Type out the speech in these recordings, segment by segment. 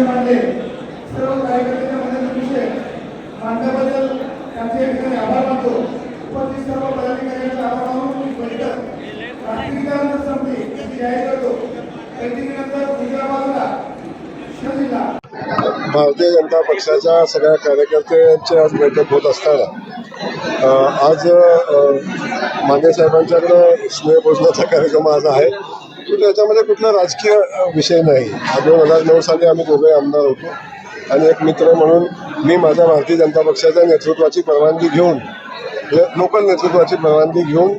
विषय मांडले सर्व कार्यकर्त्यांच्या मदतीने विषय मांडल्याबद्दल त्यांचे ठिकाणी आभार मानतो. उपस्थित सर्व पदाधिकाऱ्यांचे आभार मानून ही बैठक राष्ट्रीयकरण संपली अशी जाहीर करतो. बैठकीनंतर उजव्या बाजूला शिव जिल्हा भारतीय जनता पक्षाच्या सगळ्या कार्यकर्त्यांची आज बैठक होत असताना आज माने साहेबांच्याकडं स्नेहभोजनाचा कार्यक्रम आज आहे. त्याच्यामध्ये कुठला राजकीय विषय नाही. दोन हजार नऊ साली आम्ही दोघे आमदार होतो. आणि एक मित्र म्हणून मी माझ्या भारतीय जनता पक्षाच्या नेतृत्वाची परवानगी घेऊन लोकल नेतृत्वाची परवानगी घेऊन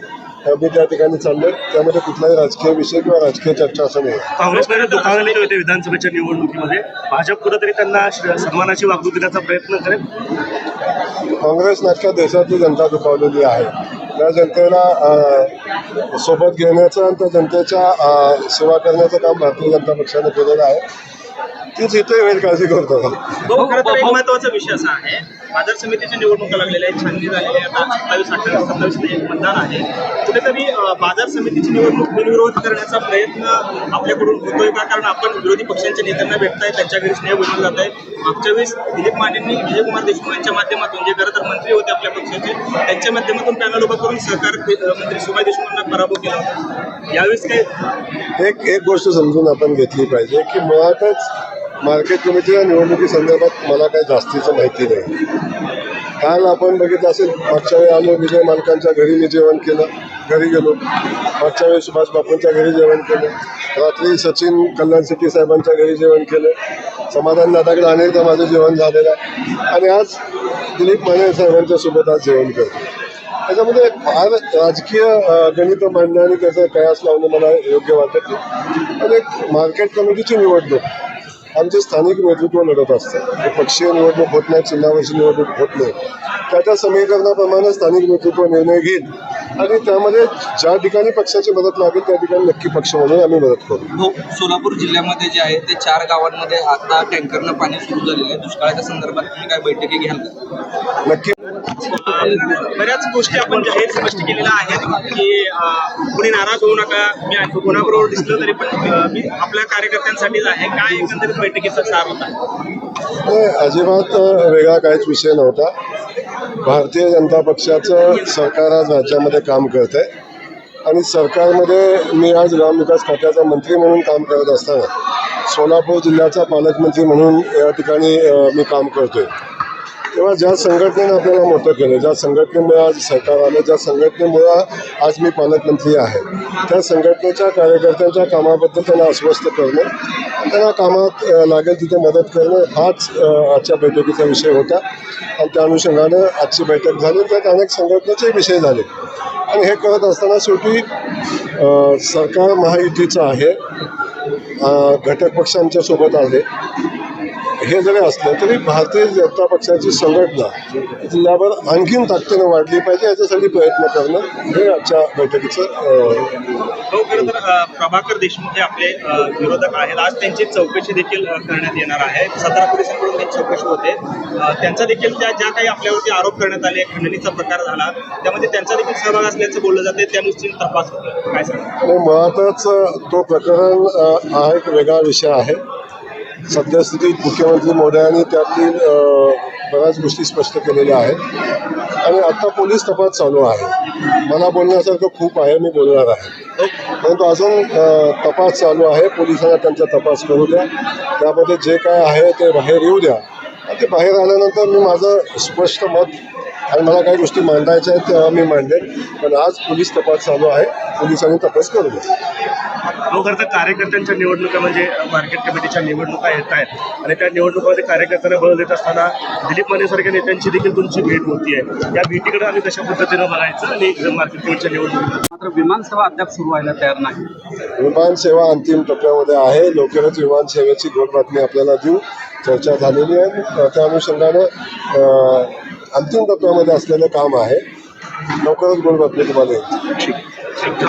मी त्या ठिकाणी चाललो त्यामध्ये कुठलाही राजकीय विषय किंवा राजकीय चर्चा असं नाही. काँग्रेसकडे दुखावलेले होते विधानसभेच्या निवडणुकीमध्ये? भाजप कुठेतरी त्यांना सन्मानाची वागणूक देण्याचा प्रयत्न करेल? काँग्रेस नाटकात देशातली जनता दुखावलेली आहे. त्या जनतेला सोबत घेण्याचं आणि त्या जनतेच्या सेवा करण्याचं काम भारतीय जनता पक्षाने केलेलं आहे. तीच इथे वेळ काळजी करतो. हो, खरं तर एक महत्त्वाचा विषय असा आहे. बाजार समितीच्या निवडणुका लागलेल्या आहेत छाननी झालेली आहे. आता सत्तावीस अठ्ठावीस सत्तावीस एक मतदान आहे. कुठेतरी बाजार समितीची निवडणूक बिनविरोध करण्याचा प्रयत्न आपल्याकडून होतोय का? कारण आपण विरोधी पक्षांच्या नेत्यांना भेटताय त्यांच्या घरी स्नेह बनवलं जात आहे मागच्या वेळेस दिलीप मानेंनी विजयकुमार देशमुख यांच्या माध्यमातून जे खरं तर मंत्री होते आपल्या पक्षाचे त्यांच्या माध्यमातून पॅनल उभं करून सहकार मंत्री सुभाष देशमुखांना पराभव केला होता. यावेळेस काय? एक एक गोष्ट समजून आपण घेतली पाहिजे की मुळातच मार्केट कमिटीच्या निवडणुकी संदर्भात मला काही जास्तीचं माहिती नाही. काल आपण बघितलं असेल मागच्या वेळी आलो विजय मालकांच्या घरी मी जेवण केलं. घरी गेलो. मागच्या वेळी सुभाष बापूंच्या घरी जेवण केलं. रात्री सचिन कल्याण सिटी साहेबांच्या घरी जेवण केलं. समाधान दादाकडे अनेकदा माझं जेवण झालेलं आहे. आणि आज दिलीप माने साहेबांच्या सोबत आज जेवण करतो त्याच्यामध्ये फार राजकीय गणित मांडणं आणि त्याचा कयास लावणं मला योग्य वाटत नाही. आणि एक मार्केट कमिटीची निवडणूक. आमचे स्थानिक नेतृत्व लढत असतं. पक्षीय निवडणूक होत नाही चिन्हावरची निवडणूक होत नाही. त्याच्या समीकरणाप्रमाणे स्थानिक नेतृत्व निर्णय घेईल आणि त्यामध्ये ज्या ठिकाणी पक्षाची मदत लागेल त्या ठिकाणी नक्की पक्ष म्हणून आम्ही मदत करू. सोलापूर जिल्ह्यामध्ये जे आहे ते चार गावांमध्ये आता टँकरनं पाणी सुरू झालेलं आहे. दुष्काळाच्या संदर्भात तुम्ही काय बैठकी घ्याल नक्की बऱ्याच गोष्टी आपण जाहीर स्पष्ट केलेल्या आहेत की कुणी नाराज होऊ नका. मी कोणाबरोबर दिसलं तरी पण मी आपल्या कार्यकर्त्यांसाठीच आहे. काय एकंदरीत बैठकीचा सार होता? अजिबात वेगळा काहीच विषय नव्हता. भारतीय जनता पक्षाचं सरकार आज राज्यामध्ये काम करत आहे आणि सरकारमध्ये मी आज ग्रामविकास खात्याचा मंत्री म्हणून काम करत असताना सोलापूर जिल्ह्याचा पालकमंत्री म्हणून या ठिकाणी मी काम करतोय. तेव्हा ज्या संघटनेनं आपल्याला मोठं केलं ज्या संघटनेमुळे आज सरकार आलं ज्या संघटनेमुळं आज मी पालकमंत्री आहे त्या संघटनेच्या कार्यकर्त्यांच्या कामाबद्दल त्यांना अस्वस्थ करणं त्यांना कामात लागेल तिथे मदत करणं हाच आजच्या बैठकीचा विषय होता. आणि त्या अनुषंगानं आजची बैठक झाली. त्यात अनेक संघटनेचे विषय झाले. आणि हे करत असताना शेवटी सरकार महायुतीचं आहे. घटक पक्ष आमच्यासोबत आले हे जरी असलं तरी भारतीय जनता पक्षाची संघटना जिल्ह्यावर आणखीन ताकदीनं वाढली पाहिजे याच्यासाठी प्रयत्न करणं हे आजच्या बैठकीचं हो खरं तर अं, प्रभाकर देशमुख हे आपले विरोधक आहेत. आज त्यांची चौकशी देखील करण्यात येणार आहे. सतरा पोलिसांकडून त्यांची चौकशी होते. त्यांचा देखील त्या ज्या काही आपल्यावरती आरोप करण्यात आले खंडणीचा प्रकार झाला त्यामध्ये त्यांचा देखील सहभाग असल्याचं बोललं जाते त्या दृष्टीने तपास होतो काय सांगा आणि मुळातच तो प्रकरण हा एक वेगळा विषय आहे. सद्यस्थितीत मुख्यमंत्री मोदयांनी त्यातील बऱ्याच गोष्टी स्पष्ट केलेल्या आहेत. आणि आता पोलीस तपास चालू आहे. मला बोलण्यासारखं खूप आहे मी बोलणार आहे. परंतु अजून तपास चालू आहे. पोलिसांना त्यांचा तपास करू द्या. त्यामध्ये जे काय आहे ते बाहेर येऊ द्या. आणि ते बाहेर आल्यानंतर मी माझं स्पष्ट मत आणि मला काही गोष्टी मांडायच्या आहेत तेव्हा मी मांडेन. पण आज पोलीस तपास चालू आहे. पोलिसांनी तपास करू द्या. हो खरं तर कार्यकर्त्यांच्या निवडणुका म्हणजे मार्केट कमिटीच्या निवडणुका येत आहेत. आणि त्या निवडणुकामध्ये कार्यकर्त्यांना बळ देत असताना दिलीप माने सारख्या नेत्यांची देखील तुमची भेट होती आहे या भेटीकडे आम्ही कशा पद्धतीनं बघायचं आणि मार्केट कमिटीच्या निवडणुकीत मात्र विमानसेवा अद्याप सुरू व्हायला तयार नाही. विमान सेवा अंतिम टप्प्यामध्ये आहे. लवकरच विमान सेवेची गोड बातमी आपल्याला देऊ. चर्चा झालेली आहे. त्या अनुषंगानं अंतिम टप्प्यामध्ये असलेलं काम आहे. लवकरच गोड बातमी तुम्हाला